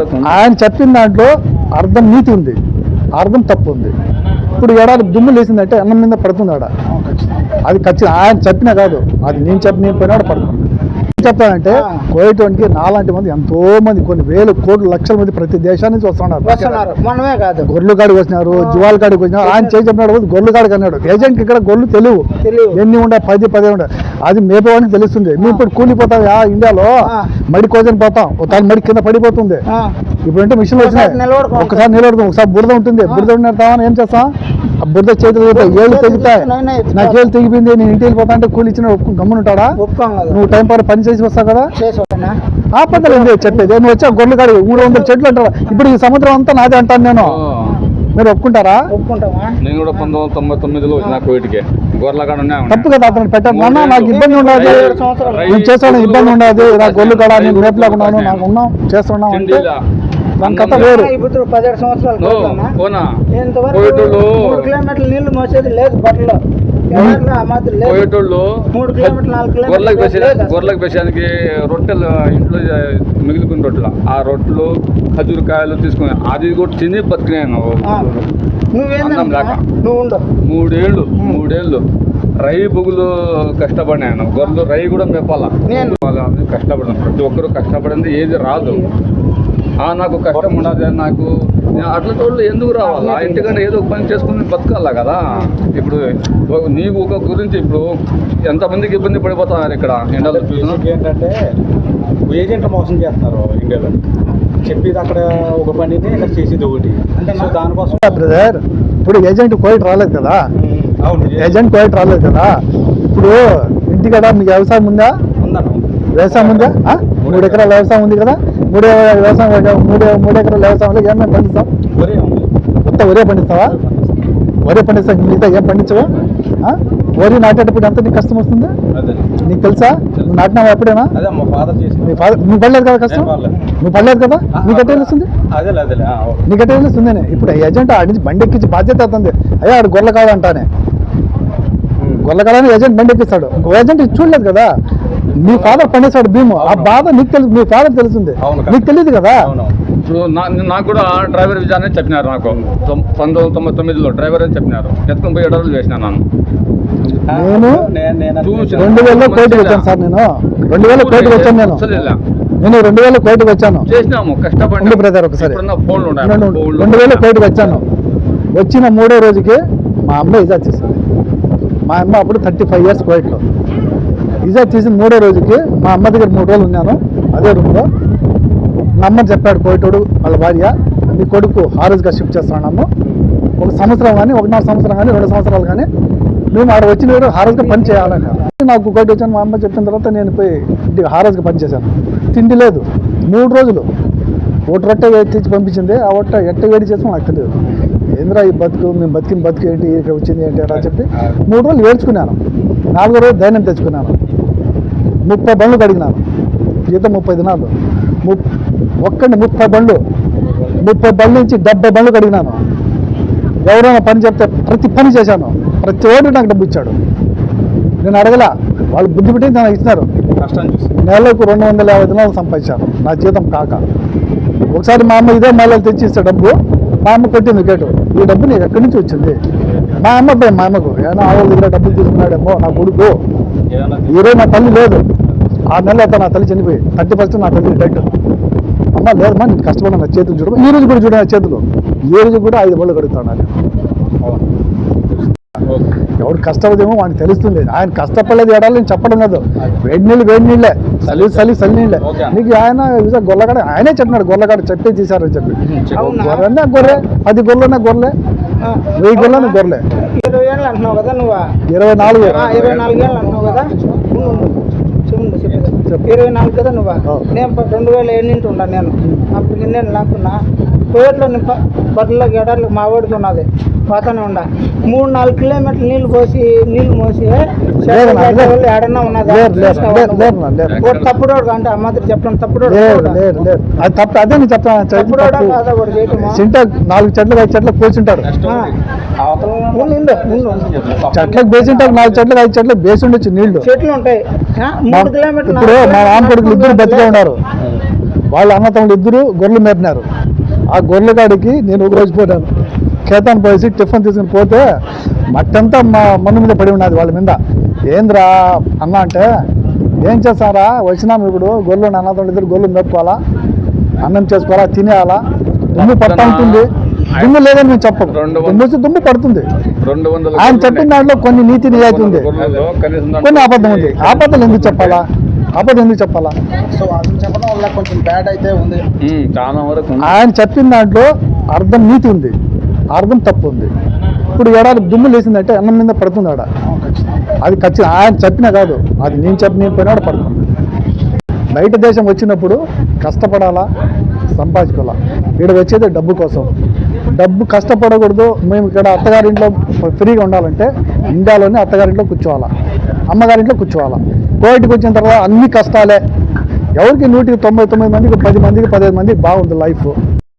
వరకు. ఆయన చెప్పిన దాంట్లో అర్థం నీతి ఉంది. అర్థం తప్పు ఉంది. ఇప్పుడు ఎడారి దుమ్ము లేచిందంటే అన్నం మీద పడుతుంది ఆడ. అది ఖచ్చితంగా ఆయన చెప్పినా కాదు. అది నేను చెప్పి నేను పోయినాడు పడుతుంది. ఏం చెప్తానంటే కోయటానికి నాలాంటి మంది ఎంతో మంది కొన్ని వేలు కోట్లు లక్షల మంది ప్రతి దేశాల నుంచి వస్తున్నారు. మనమే కాదు. గొర్రెలు కాడికి వచ్చినారు జువాల కాడికి వచ్చినారు. ఆయన చేసి చెప్పినాడు గొర్రెలు కాడికి అన్నాడు. ఏజెంట్ ఇక్కడ గొర్రెలు తెలియవు. తెలియవు. ఎన్ని ఉండే? పది పది ఉండే. అది మేపేవాడికి తెలుస్తుంది మేము ఇప్పుడు కూలిపోతాం యా ఇండియాలో. మడి కోసని పోతాం. ఒకసారి మడి కింద పడిపోతుంది ఇప్పుడు అంటే మిషన్లు వచ్చినాయి. ఒకసారి నిలబడతాం ఒకసారి బురద ఉంటుంది. బురద ఉన్నతామని ఏం చేస్తాం? ఆ బురద చేతులు ఏళ్ళు తెగుతాయి. నాకు ఏళ్ళు తెగిపోయింది. నేను ఇంటికి వెళ్ళిపోతా అంటే కూలి ఇచ్చిన గమ్మునుంటాడా? నువ్వు టైం పాటు పని చేసి వస్తావు కదా? చేసేవాడినా? ఆ పద్ధతి ఏంది చెప్పేది నువ్వు వచ్చా? గొర్రెలు కాడి మూడు వందల చెట్లు అంటారా. ఇప్పుడు ఈ సముద్రం అంతా నాదే అంటాను నేను. మీరు ఒప్పుకుంటారా? ఒప్పుకుంటామా? నేను కూడా పంతొమ్మిది వందల తొంభై తొమ్మిదిలో వచ్చిన కోవిడ్కి గొర్రెల కాడ ఉన్నాయి తప్పు కదా అతను పెట్టాను నాన్న నాకు ఇబ్బంది ఉండదు. నేను చేస్తాను ఇబ్బంది ఉండదు. నాకు గొల్లు కాడ నేను మేపలేకున్నాను నాకు ఉన్నాం చేస్తున్నాం అంటే. దాని కథ వేరు. ఇప్పుడు పదిహేడు సంవత్సరాలు ఇంతవరకు మూడు కిలోమీటర్ల నీళ్ళు మోసేది లేదు బట్టలో. గొర్రెలకు. గొర్రెలకు పెసానికి రొట్టెలు ఇంట్లో మిగిలిపోయిన రొట్టెలు? ఆ రొట్టెలు ఖజూరకాయలు తీసుకుని అది కూడా తిని బతికినాను? అన్నం లేక. మూడేళ్ళు మూడేళ్ళు రై బుగులు కష్టపడినాను గొర్రెలు రై కూడా మేపాల? నేను- వాళ్ళని కష్టపడినాను ప్రతి ఒక్కరు కష్టపడింది ఏది రాదు. నాకు కష్టం ఉండదు నాకు అట్లా వాళ్ళు ఎందుకు రావాలా? ఇంటికంటే ఏదో ఒక పని చేసుకుని బతకాలా కదా? ఇప్పుడు నీకు ఒక గురించి ఇప్పుడు ఎంతమందికి ఇబ్బంది పడిపోతున్నారు ఇక్కడ ఎండలో చూసినా? ఏంటంటే ఏజెంట్లు మోసం చేస్తున్నారు ఇండియాలో. చెప్పేది అక్కడ ఒక పనిని ఇక్కడ చేసేది ఒకటి. సో దానికోసం బ్రదర్ ఇప్పుడు ఏజెంట్ కోయిట్ రాలేదు కదా? అవును ఏజెంట్. కోయిట్ రాలేదు కదా? ఇప్పుడు ఇంటి కదా మీకు వ్యవసాయం ఉందా? ఉందన్న. వ్యవసాయం ఉందా? మూడు ఎకరాల వ్యవసాయం ఉంది కదా? మూడు వ్యవసాయం మూడు మూడు ఎకరాల వ్యవసాయంలో ఏమేమి పండిస్తాం మొత్తం ఒరే పండిస్తావా? వరి పండిస్తా. మిగతా ఏం పండించవా? వరి నాటేటప్పుడు ఎంత నీకు కష్టం వస్తుంది? నీకు తెలుసా? నువ్వు నాటినావా ఎప్పుడైనా? మా ఫాదర్ నువ్వు పడలేదు కదా కష్టం. నువ్వు పడలేదు కదా? నీకు ఎట్లా తెలుస్తుంది? అదేలే అదేలే. ఆ, ఓకే. నీకు ఎట్లా తెలుస్తుంది ఇప్పుడు ఏజెంట్ ఆడి నుంచి బండి ఎక్కించి బాధ్యత అవుతుంది. అయ్యా ఆడు గొర్రె కాదంటానే గొర్రె కాదని ఏజెంట్ బండి ఎక్కిస్తాడు. ఇంకో ఏజెంట్ చూడలేదు కదా? నీ ఫాదర్ పండేశాడు భీము. ఆ. బాధ నీకు తెలుసు నీ ఫాదర్ కదా. నీకు తెలియదు కదా? అవును. ఇప్పుడు నా నాకు కూడా డ్రైవర్ విజా అనేది చెప్పినారు నాకు. పంతొమ్మిది వందల తొంభై తొమ్మిదిలో డ్రైవర్ అని చెప్పినారు. ఎత్తుకొని పోయి ఎడలు వేసినాను నన్ను. నేను. రెండు వేల కోటికి వచ్చాను సార్ నేను. రెండు వేల కోటికి వచ్చాను నేను. అసలు నేను రెండు వేల కోటికి వచ్చాను. చేసినాము కష్టపడి బ్రదర్ ఒకసారి. రెండు వేల కోటికి వచ్చాను. వచ్చిన మూడో రోజుకి మా అమ్మ ఇజాజ్ చేసింది. మా అమ్మ అప్పుడు థర్టీ ఫైవ్ ఇయర్స్ కోయిట్లో. డిశ్చార్జ్ చేసిన మూడో రోజుకి మా అమ్మ దగ్గర మూడు రోజులు ఉన్నాను. అదే రూమ్లో మా అమ్మ చెప్పాడు పోయేటోడు వాళ్ళ భార్య మీ కొడుకు హారోజుగా షిఫ్ట్ చేస్తున్నాము ఒక సంవత్సరం కానీ ఒకన్నర సంవత్సరం కానీ రెండు సంవత్సరాలు కానీ మేము ఆడ వచ్చిన వేరు హారోజుగా పని చేయాలని. నాకు కోటి వచ్చాను మా అమ్మ చెప్పిన తర్వాత నేను పోయి ఇంటికి పనిచేశాను పని చేశాను. తిండి లేదు. మూడు రోజులు. ఒకటి రొట్టె తెచ్చి పంపించింది. ఆ రొట్టె ఎట్ట వేడి చేసాం నాకు తెలియదు. ఏంద్రా ఈ బతుకు? మేము బతికిన బతుకు ఏంటి? ఇక్కడ వచ్చింది ఏంటి? అని చెప్పి మూడు రోజులు ఏడ్చుకున్నాను నాలుగో రోజు ధైర్యం తెచ్చుకున్నాను. ముప్పై బండ్లు కడిగినాను జీతం ముప్పై దినాలు. ముప్ ఒక్కడిని ముప్పై బండ్లు. ముప్పై బండ్ల నుంచి డెబ్బై బండ్లు కడిగినాను. ఎవరైనా పని చెప్తే ప్రతి పని చేశాను. ప్రతి ఓటు నాకు డబ్బు ఇచ్చాడు. నేను అడగల. వాళ్ళు బుద్ధి పెట్టి నాకు ఇచ్చినారు. నెలకు రెండు వందల యాభై దినాలు సంపాదించాను. నా జీతం కాక. ఒకసారి మా అమ్మ ఇదే మళ్ళీ తెచ్చి ఇస్తే డబ్బు మా అమ్మ కొట్టింది గేటు. ఈ డబ్బు నీకు ఎక్కడి నుంచి వచ్చింది? మా అమ్మ పోయి మా అమ్మకు. ఏమో ఆవుల దగ్గర డబ్బులు తీసుకున్నాడేమో నా కొడుకు. ఈరోజు నా తల్లి లేదు. ఆరు నెలలు అవుతా నా తల్లి చనిపోయి థర్టీ ఫస్ట్ నా తల్లి డెడ్. అమ్మ లేదమ్మా నేను కష్టపడిన నా చేతులు చూడు. ఈ రోజు కూడా చూడ నా చేతులు. ఈ రోజు కూడా ఐదు బళ్ళు కడుగుతాను నేను ఎవడు కష్టపడేమో వాడికి తెలుస్తుంది. ఆయన కష్టపడలేదు ఏడాలి నేను చెప్పడం లేదు వేడి నీళ్ళు వేడి నీళ్ళే. చలి చలి చలి నీళ్ళే. నీకు ఆయన గొల్లగాడ ఆయనే చెప్పినాడు గొల్లగాడ చెప్పే తీశారని చెప్పి? గొర్రెనే గొర్రె పది గొర్రె. వెయ్యి గొర్రెనే గొర్రె ఇరవై ఏళ్ళు అంటున్నావు కదా నువ్వు? ఇరవై నాలుగు. ఇరవై నాలుగు ఏళ్ళు అంటున్నావు కదా. ఇరవై నాలుగు కదా నువ్వు. నేను రెండు వేల ఎన్నింటి ఉన్నా నేను. అప్పుడు నేను లేకున్నా కోయట్లో బట్టల గెడర్లు మా వాడికి ఉన్నది. పోతానే ఉండ. మూడు నాలుగు కిలోమీటర్లు నీళ్ళు పోసి నీళ్ళు మోసి. ఏడన్నా ఉన్నదా తప్పుడోడు అంటే ఆ మాత్రం చెప్పడం అది తప్ప అదే నేను చెప్తాను? సింటాక్ నాలుగు చెట్లు ఐదు చెట్లు కూర్చుంటారు ఆ. అవతల ఉండు, ఉండు, ఉండు. చెట్లకు బేసింటారు నాలుగు చెట్లకు ఐదు చెట్లకు బేసి ఉండొచ్చు నీళ్ళు. చెట్లు ఉంటాయి. మూడు కిలోమీటర్లు ఇప్పుడు మా నాన్న కొడుకులు ఇద్దరు బతికే ఉన్నారు. వాళ్ళ అన్నతమ్ముడు ఇద్దరు గొర్రెలు మేపినారు. ఆ గొర్రెల కాడికి నేను ఒక రోజు పోయాను. కేతాన్ పోయేసి టిఫిన్ తీసుకుని పోతే మట్టంతా మా మన్ను మీద పడి ఉన్నది వాళ్ళ మీద. ఏంద్రా అన్న అంటే ఏం చేస్తారా వచ్చినాము ఇప్పుడు గొర్రెలు అన్నతమ్ముడు ఇద్దరు గొర్రెలు మేపుకోవాలా? అన్నం చేసుకోవాలా? తినేయాలా? దుమ్ము పడతా ఉంటుంది. దుమ్ము లేదని మేము వందలు. దుమ్ము దుమ్ము పడుతుంది. ఆయన చెప్పిన దాంట్లో కొన్ని నీతి నిజాయితీ ఉంది. కొన్ని అబద్ధం ఉంది. అబద్ధాలు ఎందుకు చెప్పాలా? అబద్ధం ఎందుకు చెప్పాలా? సో అతను చెప్పడం వల్ల కొంచెం బ్యాడ్ అయితే ఉంది. ఆయన చెప్పిన దాంట్లో అర్థం నీతి ఉంది. అర్థం తప్పు ఉంది ఇప్పుడు ఏడాది దుమ్ము లేచిందంటే అన్నం మీద పడుతుంది ఆడ. అది ఖచ్చితంగా ఆయన చెప్పినా కాదు. అది నేను చెప్పి నేను పోయినాడు పడుతుంది. బయట దేశం వచ్చినప్పుడు కష్టపడాలా? సంపాదించుకోవాలా? ఇక్కడ వచ్చేది డబ్బు కోసం. డబ్బు కష్టపడకూడదు. మేము ఇక్కడ అత్తగారింట్లో ఫ్రీగా ఉండాలంటే ఇండియాలోనే అత్తగారింట్లో కూర్చోవాలా? అమ్మగారింట్లో కూర్చోవాలా? కోవిడ్కి వచ్చిన తర్వాత అన్ని కష్టాలే. ఎవరికి నూటికి తొంభై తొమ్మిది మందికి పది మందికి పదిహేను మందికి బాగుంది లైఫ్.